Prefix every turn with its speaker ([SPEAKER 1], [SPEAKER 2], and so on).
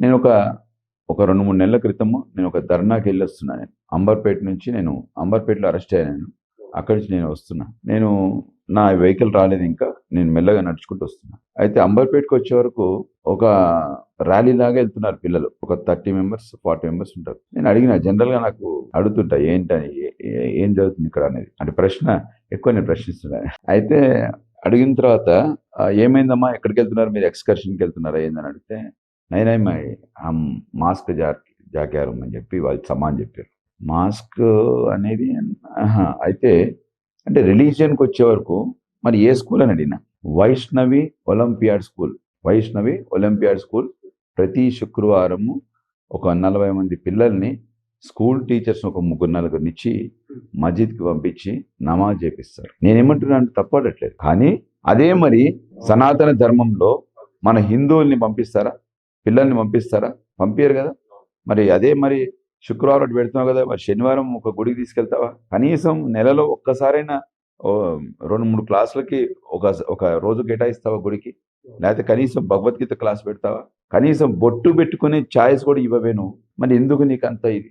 [SPEAKER 1] నేను ఒక ఒక రెండు మూడు నెలల క్రితము నేను ఒక ధర్నాకి వెళ్ళి వస్తున్నాను నేను. అంబర్పేట నుంచి నేను అంబర్పేటలో అరెస్ట్ అయ్యాను అక్కడి నుంచి నేను వస్తున్నా. నేను నా వెహికల్ రాలేదు ఇంకా. నేను మెల్లగా నడుచుకుంటూ వస్తున్నా. అయితే అంబర్పేటకు వచ్చే వరకు ఒక ర్యాలీ లాగా వెళ్తున్నారు పిల్లలు. ఒక థర్టీ మెంబర్స్ ఫార్టీ మెంబర్స్ ఉంటారు. నేను అడిగిన జనరల్గా నాకు అడుగుతుంటా ఏంటని ఏ- ఏం జరుగుతుంది ఇక్కడ? అనేది. అంటే ప్రశ్న ఎక్కువ నేను ప్రశ్నిస్తున్నాను అయితే అడిగిన తర్వాత ఏమైందమ్మా? ఎక్కడికి వెళ్తున్నారు? మీరు ఎక్స్కర్షన్కి వెళ్తున్నారా? ఏందని అడిగితే నైనాయి మై మాస్క్ జా జాకారు అని చెప్పి వాళ్ళు సమాన్ చెప్పారు. మాస్క్ అనేది అయితే అంటే రిలీజియన్కి వచ్చే వరకు మరి ఏ స్కూల్ అని అడిగిన Vaishnavi Olympiad school Vaishnavi Olympiad school ప్రతి శుక్రవారము ఒక నలభై మంది పిల్లల్ని స్కూల్ టీచర్స్ ఒక ముగ్గురు నలుగురిని ఇచ్చి మస్జిద్కి పంపించి నమాజ్ చేపిస్తారు. నేనేమంటున్నాను తప్పడట్లేదు కానీ అదే మరి సనాతన ధర్మంలో మన హిందువుల్ని పంపిస్తారా? పిల్లల్ని పంపిస్తారా? పంపించరు కదా. మరి అదే మరి శుక్రవారం అటు పెడుతున్నావు కదా మరి శనివారం ఒక గుడికి తీసుకెళ్తావా? కనీసం నెలలో ఒక్కసారైనా ఓ రెండు మూడు క్లాసులకి ఒక ఒక రోజు కేటాయిస్తావా గుడికి? లేకపోతే కనీసం భగవద్గీత క్లాస్ పెడతావా? కనీసం బొట్టు పెట్టుకునే ఛాయిస్ కూడా ఇవ్వవే నువ్వు. మరి ఎందుకు నీకు అంత ఇది?